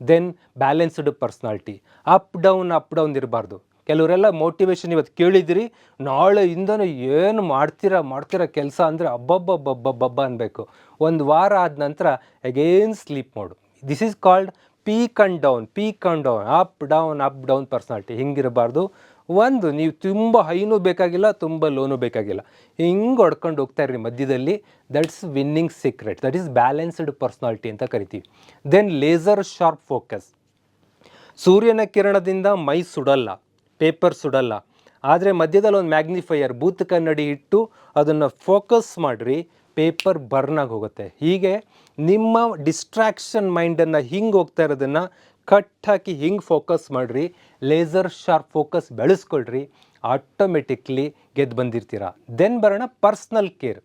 Then balanced personality up down up down ಇರಬಾರ್ದು. ಕೆಲವರೆಲ್ಲ motivation ಇವತ್ತು ಕೇಳಿದಿರಿ ನಾಳೆಯಿಂದನೂ ಏನು ಮಾಡ್ತೀರಾ ಮಾಡ್ತೀರಾ ಕೆಲಸ ಅಂದರೆ ಅಬ್ಬಬ್ಬಬ್ಬಬ್ಬಬ್ಬ ಅನ್ಬೇಕು. ಒಂದು ವಾರ ಆದ ನಂತರ again sleep mode. This is called peak and down peak and down up down up down personality ಹಿಂಗಿರಬಾರ್ದು. ಒಂದು, ನೀವು ತುಂಬ ಹೈನೂ ಬೇಕಾಗಿಲ್ಲ, ತುಂಬ ಲೋನು ಬೇಕಾಗಿಲ್ಲ. ಹಿಂಗೆ ಹೊಡ್ಕೊಂಡು ಹೋಗ್ತಾ ಇರ್ರಿ ಮಧ್ಯದಲ್ಲಿ that's winning secret that is balanced personality ಅಂತ ಕರಿತೀವಿ. ದೆನ್ ಲೇಸರ್ ಶಾರ್ಪ್ ಫೋಕಸ್ ಸೂರ್ಯನ ಕಿರಣದಿಂದ ಮೈ ಸುಡಲ್ಲ ಪೇಪರ್ ಸುಡಲ್ಲ. ಆದರೆ ಮಧ್ಯದಲ್ಲಿ ಒಂದು ಮ್ಯಾಗ್ನಿಫೈಯರ್ ಬೂತ್ ಕನ್ನಡಿ ಇಟ್ಟು ಅದನ್ನು ಫೋಕಸ್ ಮಾಡಿರಿ ಪೇಪರ್ ಬರ್ನಾಗಿ ಹೋಗುತ್ತೆ. ಹೀಗೆ ನಿಮ್ಮ ಡಿಸ್ಟ್ರಾಕ್ಷನ್ ಮೈಂಡನ್ನು ಹಿಂಗೆ ಹೋಗ್ತಾ ಇರೋದನ್ನು ಕಟ್ ಹಾಕಿ ಹಿಂಗೆ ಫೋಕಸ್ ಮಾಡಿರಿ ಲೇಸರ್ ಶಾರ್ಪ್ ಫೋಕಸ್ ಬೆಳೆಸ್ಕೊಳ್ರಿ ಆಟೋಮೆಟಿಕ್ಲಿ ಗೆದ್ದು ಬಂದಿರ್ತೀರ. ದೆನ್ ಬರೋಣ ಪರ್ಸ್ನಲ್ ಕೇರ್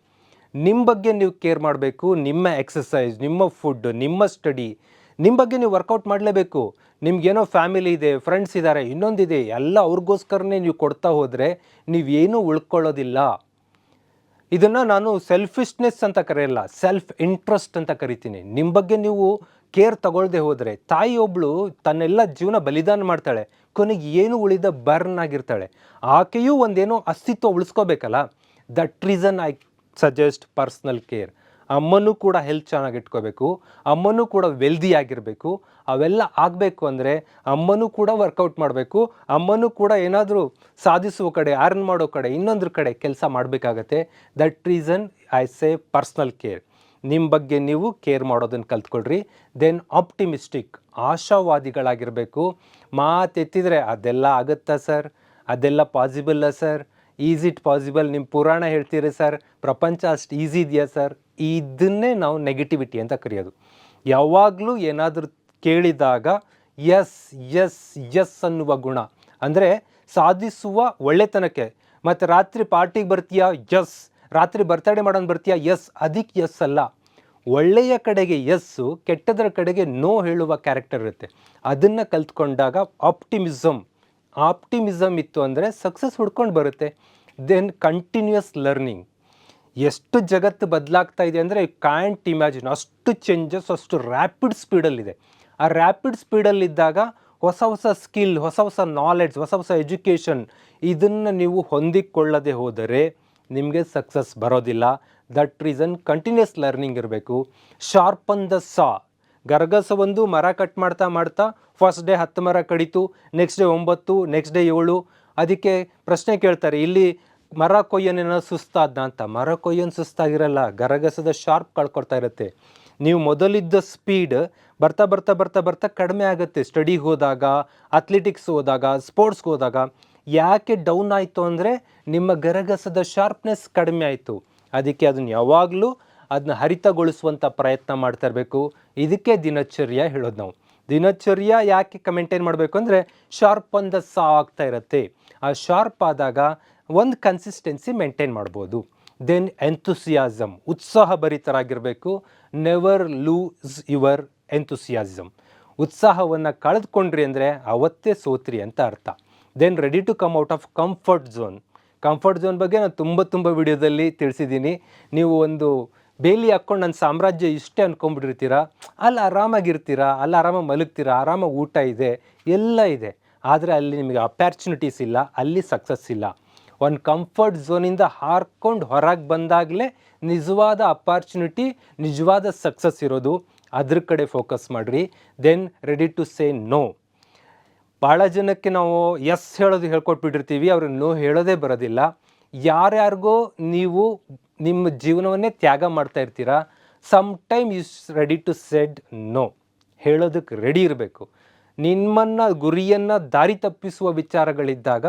ನಿಮ್ಮ ಬಗ್ಗೆ ನೀವು ಕೇರ್ ಮಾಡಬೇಕು, ನಿಮ್ಮ ಎಕ್ಸಸೈಸ್ ನಿಮ್ಮ ಫುಡ್ ನಿಮ್ಮ ಸ್ಟಡಿ ನಿಮ್ಮ ಬಗ್ಗೆ ನೀವು ವರ್ಕೌಟ್ ಮಾಡಲೇಬೇಕು. ನಿಮ್ಗೇನೋ ಫ್ಯಾಮಿಲಿ ಇದೆ ಫ್ರೆಂಡ್ಸ್ ಇದ್ದಾರೆ ಇನ್ನೊಂದಿದೆ, ಎಲ್ಲ ಅವ್ರಿಗೋಸ್ಕರನೇ ನೀವು ಕೊಡ್ತಾ ಹೋದರೆ ನೀವೇನೂ ಉಳ್ಕೊಳ್ಳೋದಿಲ್ಲ. ಇದನ್ನು ನಾನು ಸೆಲ್ಫಿಶ್ನೆಸ್ ಅಂತ ಕರೆಯಲ್ಲ ಸೆಲ್ಫ್ ಇಂಟ್ರೆಸ್ಟ್ ಅಂತ ಕರಿತೀನಿ. ನಿಮ್ಮ ಬಗ್ಗೆ ನೀವು ಕೇರ್ ತಗೊಳ್ಳದೆ ಹೋದರೆ ತಾಯಿ ಒಬ್ಬಳು ತನ್ನೆಲ್ಲ ಜೀವನ ಬಲಿದಾನ ಮಾಡ್ತಾಳೆ. ಕೊನೆಗೆ ಏನು ಉಳಿದ ಬರ್ನ್ ಆಗಿರ್ತಾಳೆ. ಆಕೆಯೂ ಒಂದೇನೋ ಅಸ್ತಿತ್ವ ಉಳಿಸ್ಕೋಬೇಕಲ್ಲ? That reason I suggest personal care ಅಮ್ಮನೂ ಕೂಡ ಹೆಲ್ತ್ ಚೆನ್ನಾಗಿ ಇಟ್ಕೋಬೇಕು. ಅಮ್ಮನೂ ಕೂಡ ವೆಲ್ದಿ ಆಗಿರಬೇಕು. ಅವೆಲ್ಲ ಆಗಬೇಕು ಅಂದರೆ ಅಮ್ಮನೂ ಕೂಡ ವರ್ಕೌಟ್ ಮಾಡಬೇಕು. ಅಮ್ಮನೂ ಕೂಡ ಏನಾದರೂ ಸಾಧಿಸುವ ಕಡೆ ಅರ್ನ್ ಮಾಡೋ ಕಡೆ, ಇನ್ನೊಂದ್ರ ಕಡೆ ಕೆಲಸ ಮಾಡಬೇಕಾಗತ್ತೆ. That reason I say personal care ನಿಮ್ಮ ಬಗ್ಗೆ ನೀವು ಕೇರ್ ಮಾಡೋದನ್ನು ಕಲ್ತ್ಕೊಳ್ರಿ. Then optimistic ಆಶಾವಾದಿಗಳಾಗಿರಬೇಕು. ಮಾತೆತ್ತಿದ್ರೆ ಅದೆಲ್ಲ ಆಗುತ್ತಾ ಸರ್? ಅದೆಲ್ಲ ಪಾಸಿಬಲ್ಲ ಸರ್? ಈಸ್ ಇಟ್ ಪಾಸಿಬಲ್ ನಿಮ್ಮ ಪುರಾಣ ಹೇಳ್ತೀರಿ ಸರ್? ಪ್ರಪಂಚ ಅಷ್ಟು ಈಸಿ ಇದೆಯಾ ಸರ್? ಇದನ್ನೇ ನಾವು ನೆಗೆಟಿವಿಟಿ ಅಂತ ಕರೆಯೋದು. ಯಾವಾಗಲೂ ಏನಾದರೂ ಕೇಳಿದಾಗ ಎಸ್ ಎಸ್ ಎಸ್ ಅನ್ನುವ ಗುಣ. ಅಂದರೆ ಸಾಧಿಸುವ ಒಳ್ಳೆತನಕ್ಕೆ. ಮತ್ತು ರಾತ್ರಿ ಪಾರ್ಟಿಗೆ ಬರ್ತೀಯಾ? ಎಸ್ ರಾತ್ರಿ ಬರ್ತಡೇ ಮಾಡೋಣ ಬರ್ತೀಯಾ? ಎಸ್ ಅದಕ್ಕೆ ಎಸ್ ಅಲ್ಲ. ಒಳ್ಳೆಯ ಕಡೆಗೆ ಎಸ್ಸು ಕೆಟ್ಟದರ ಕಡೆಗೆ ನೋ ಹೇಳುವ ಕ್ಯಾರೆಕ್ಟರ್ ಇರುತ್ತೆ. ಅದನ್ನು ಕಲ್ತ್ಕೊಂಡಾಗ ಆಪ್ಟಿಮಿಸಮ್ ಆಪ್ಟಿಮಿಸಮ್ ಇತ್ತು ಅಂದರೆ ಸಕ್ಸಸ್ ಹುಡ್ಕೊಂಡು ಬರುತ್ತೆ. ದೆನ್ ಕಂಟಿನ್ಯೂಯಸ್ ಲರ್ನಿಂಗ್ ಎಷ್ಟು ಜಗತ್ತು ಬದಲಾಗ್ತಾ ಇದೆ ಅಂದರೆ ಕ್ಯಾಂಟ್ ಇಮ್ಯಾಜಿನ್ ಅಷ್ಟು ಚೇಂಜಸ್ ಅಷ್ಟು ರ್ಯಾಪಿಡ್ ಸ್ಪೀಡಲ್ಲಿದೆ ಆ ರ್ಯಾಪಿಡ್ ಸ್ಪೀಡಲ್ಲಿದ್ದಾಗ ಹೊಸ ಹೊಸ ಸ್ಕಿಲ್ ಹೊಸ ಹೊಸ ನಾಲೆಡ್ಜ್ ಹೊಸ ಹೊಸ ಎಜುಕೇಷನ್ ಇದನ್ನು ನೀವು ಹೊಂದಿಕೊಳ್ಳದೆ ಹೋದರೆ ನಿಮಗೆ ಸಕ್ಸಸ್ ಬರೋದಿಲ್ಲ. ದಟ್ ರೀಸನ್ ಕಂಟಿನ್ಯೂಸ್ ಲರ್ನಿಂಗ್ ಇರಬೇಕು. ಶಾರ್ಪನ್ ದ ಸಾ ಗರಗಸ ಒಂದು ಮರ ಕಟ್ ಮಾಡ್ತಾ ಮಾಡ್ತಾ ಫಸ್ಟ್ ಡೇ ಹತ್ತು ಮರ ಕಡಿತು ನೆಕ್ಸ್ಟ್ ಡೇ ಒಂಬತ್ತು ನೆಕ್ಸ್ಟ್ ಡೇ ಏಳು. ಅದಕ್ಕೆ ಪ್ರಶ್ನೆ ಕೇಳ್ತಾರೆ, ಇಲ್ಲಿ ಮರ ಕೊಯ್ಯನೇನೋ ಸುಸ್ತಾದ್ನ ಅಂತ. ಮರ ಕೊಯ್ಯನ್ ಸುಸ್ತಾಗಿರಲ್ಲ, ಗರಗಸದ ಶಾರ್ಪ್ ಕಳ್ಕೊಡ್ತಾ ಇರುತ್ತೆ. ನೀವು ಮೊದಲಿದ್ದ ಸ್ಪೀಡ್ ಬರ್ತಾ ಬರ್ತಾ ಬರ್ತಾ ಬರ್ತಾ ಕಡಿಮೆ ಆಗುತ್ತೆ. ಸ್ಟಡಿಗೆ ಹೋದಾಗ ಅಥ್ಲೆಟಿಕ್ಸ್ ಹೋದಾಗ ಸ್ಪೋರ್ಟ್ಸ್ಗೆ ಹೋದಾಗ. ಯಾಕೆ ಡೌನ್ ಆಯಿತು ಅಂದರೆ ನಿಮ್ಮ ಗರಗಸದ ಶಾರ್ಪ್ನೆಸ್ ಕಡಿಮೆ ಆಯಿತು. ಅದಕ್ಕೆ ಅದನ್ನು ಯಾವಾಗಲೂ ಅದನ್ನ ಹರಿತಗೊಳಿಸುವಂಥ ಪ್ರಯತ್ನ ಮಾಡ್ತಾ ಇರಬೇಕು. ಇದಕ್ಕೆ ದಿನಚರ್ಯ ಹೇಳೋದು ನಾವು. ದಿನಚರ್ಯ ಯಾಕೆ ಕಮೆಂಟೇನ್ ಮಾಡಬೇಕು ಅಂದರೆ ಶಾರ್ಪ್ ಒಂದು ಸಾ ಆಗ್ತಾ ಇರುತ್ತೆ. ಆ ಶಾರ್ಪ್ ಆದಾಗ ಒಂದು ಕನ್ಸಿಸ್ಟೆನ್ಸಿ ಮೇಂಟೈನ್ ಮಾಡ್ಬೋದು. ದೆನ್ ಎಂಥುಸಿಯಾಸಮ್ ಉತ್ಸಾಹ ಭರಿತರಾಗಿರಬೇಕು ನೆವರ್ ಲೂಸ್ ಯುವರ್ ಎಂಥುಸಿಯಾಸಮ್ ಉತ್ಸಾಹವನ್ನು ಕಳೆದುಕೊಂಡ್ರಿ ಅಂದರೆ ಅವತ್ತೇ ಸೋತ್ರಿ ಅಂತ ಅರ್ಥ. Then ready to come out of comfort zone comfort zone ಬಗ್ಗೆ ನಾನು ತುಂಬ ತುಂಬ ವಿಡಿಯೋದಲ್ಲಿ ತಿಳಿಸಿದ್ದೀನಿ. ನೀವು ಒಂದು ಬೇಲಿ ಹಾಕ್ಕೊಂಡು ನನ್ನ ಸಾಮ್ರಾಜ್ಯ ಇಷ್ಟೇ ಅಂದ್ಕೊಂಡ್ಬಿಟ್ಟಿರ್ತೀರಾ ಅಲ್ಲಿ ಆರಾಮಾಗಿರ್ತೀರಾ? ಅಲ್ಲಿ ಆರಾಮಾಗಿ ಮಲಗ್ತೀರಾ? ಆರಾಮಾಗಿ ಊಟ ಇದೆ? ಎಲ್ಲ ಇದೆ. ಆದರೆ ಅಲ್ಲಿ ನಿಮಗೆ ಅಪಾರ್ಚುನಿಟೀಸ್ ಇಲ್ಲ. ಅಲ್ಲಿ ಸಕ್ಸಸ್ ಇಲ್ಲ. ಒಂದು ಕಂಫರ್ಟ್ ಝೋನಿಂದ ಹಾರ್ಕೊಂಡು ಹೊರಗೆ ಬಂದಾಗಲೇ ನಿಜವಾದ ಅಪಾರ್ಚುನಿಟಿ ನಿಜವಾದ ಸಕ್ಸಸ್ ಇರೋದು. ಅದ್ರ ಕಡೆ ಫೋಕಸ್ ಮಾಡಿರಿ. Then ready to say no ಭಾಳ ಜನಕ್ಕೆ ನಾವು ಎಸ್ ಹೇಳೋದು ಹೇಳ್ಕೊಟ್ಬಿಟ್ಟಿರ್ತೀವಿ ಅವ್ರಿಗೆ ನೋ ಹೇಳೋದೇ ಬರೋದಿಲ್ಲ. ಯಾರ್ಯಾರಿಗೋ ನೀವು ನಿಮ್ಮ ಜೀವನವನ್ನೇ ತ್ಯಾಗ ಮಾಡ್ತಾ ಇರ್ತೀರಾ some time is ready to said no ಹೇಳೋದಕ್ಕೆ ರೆಡಿ ಇರಬೇಕು. ನಿಮ್ಮನ್ನು, ಗುರಿಯನ್ನು ದಾರಿ ತಪ್ಪಿಸುವ ವಿಚಾರಗಳಿದ್ದಾಗ,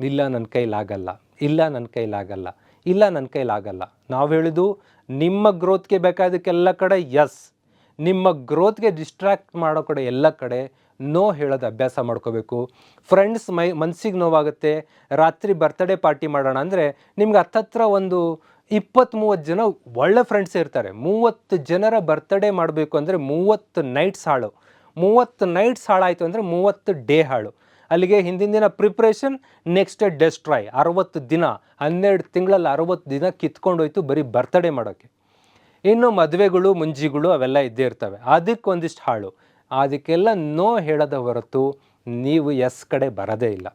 ಇಲ್ಲ ನನ್ನ ಕೈಲಾಗಲ್ಲ ಇಲ್ಲ ನನ್ನ ಕೈಲಾಗಲ್ಲ ಇಲ್ಲ ನನ್ನ ಕೈಲಾಗಲ್ಲ ನಾವು ಹೇಳಿದು ನಿಮ್ಮ ಗ್ರೋತ್ಗೆ ಬೇಕಾದಕ್ಕೆಲ್ಲ ಕಡೆ ಎಸ್ ನಿಮ್ಮ ಗ್ರೋತ್ಗೆ ಡಿಸ್ಟ್ರಾಕ್ಟ್ ಮಾಡೋ ಕಡೆ ಎಲ್ಲ ಕಡೆ ನೋ ಹೇಳೋದು ಅಭ್ಯಾಸ ಮಾಡ್ಕೋಬೇಕು. ಫ್ರೆಂಡ್ಸ್ ಮೈ ಮನ್ಸಿಗೆ ನೋವಾಗುತ್ತೆ. ರಾತ್ರಿ ಬರ್ತ್ಡೇ ಪಾರ್ಟಿ ಮಾಡೋಣ ಅಂದರೆ ನಿಮ್ಗೆ ಹತ್ತತ್ರ ಒಂದು ಇಪ್ಪತ್ತ್ ಮೂವತ್ತು ಜನ ಒಳ್ಳೆ ಫ್ರೆಂಡ್ಸ್ ಇರ್ತಾರೆ. ಮೂವತ್ತು ಜನರ ಬರ್ತ್ಡೇ ಮಾಡಬೇಕು ಅಂದರೆ ಮೂವತ್ತು ನೈಟ್ಸ್ ಹಾಳು. ಮೂವತ್ತು ನೈಟ್ಸ್ ಹಾಳಾಯಿತು ಅಂದರೆ ಮೂವತ್ತು ಡೇ ಹಾಳು. ಅಲ್ಲಿಗೆ ಹಿಂದಿನ ದಿನ ಪ್ರಿಪ್ರೇಷನ್ ನೆಕ್ಸ್ಟ್ ಡೆಸ್ಟ್ರಾಯ್ ಅರವತ್ತು ದಿನ, ಹನ್ನೆರಡು ತಿಂಗಳಲ್ಲಿ ಅರವತ್ತು ದಿನ ಕಿತ್ಕೊಂಡೋಯ್ತು ಬರೀ ಬರ್ತ್ಡೇ ಮಾಡೋಕ್ಕೆ ಇನ್ನು ಮದುವೆಗಳು, ಮುಂಜಿಗಳು ಅವೆಲ್ಲ ಇದ್ದೇ ಇರ್ತವೆ. ಅದಕ್ಕೆ ಒಂದಿಷ್ಟು ಹಾಳು. ಅದಕ್ಕೆಲ್ಲ ನೋ ಹೇಳದ ಹೊರತು ನೀವು ಎಸ್ ಕಡೆ ಬರದೇ ಇಲ್ಲ.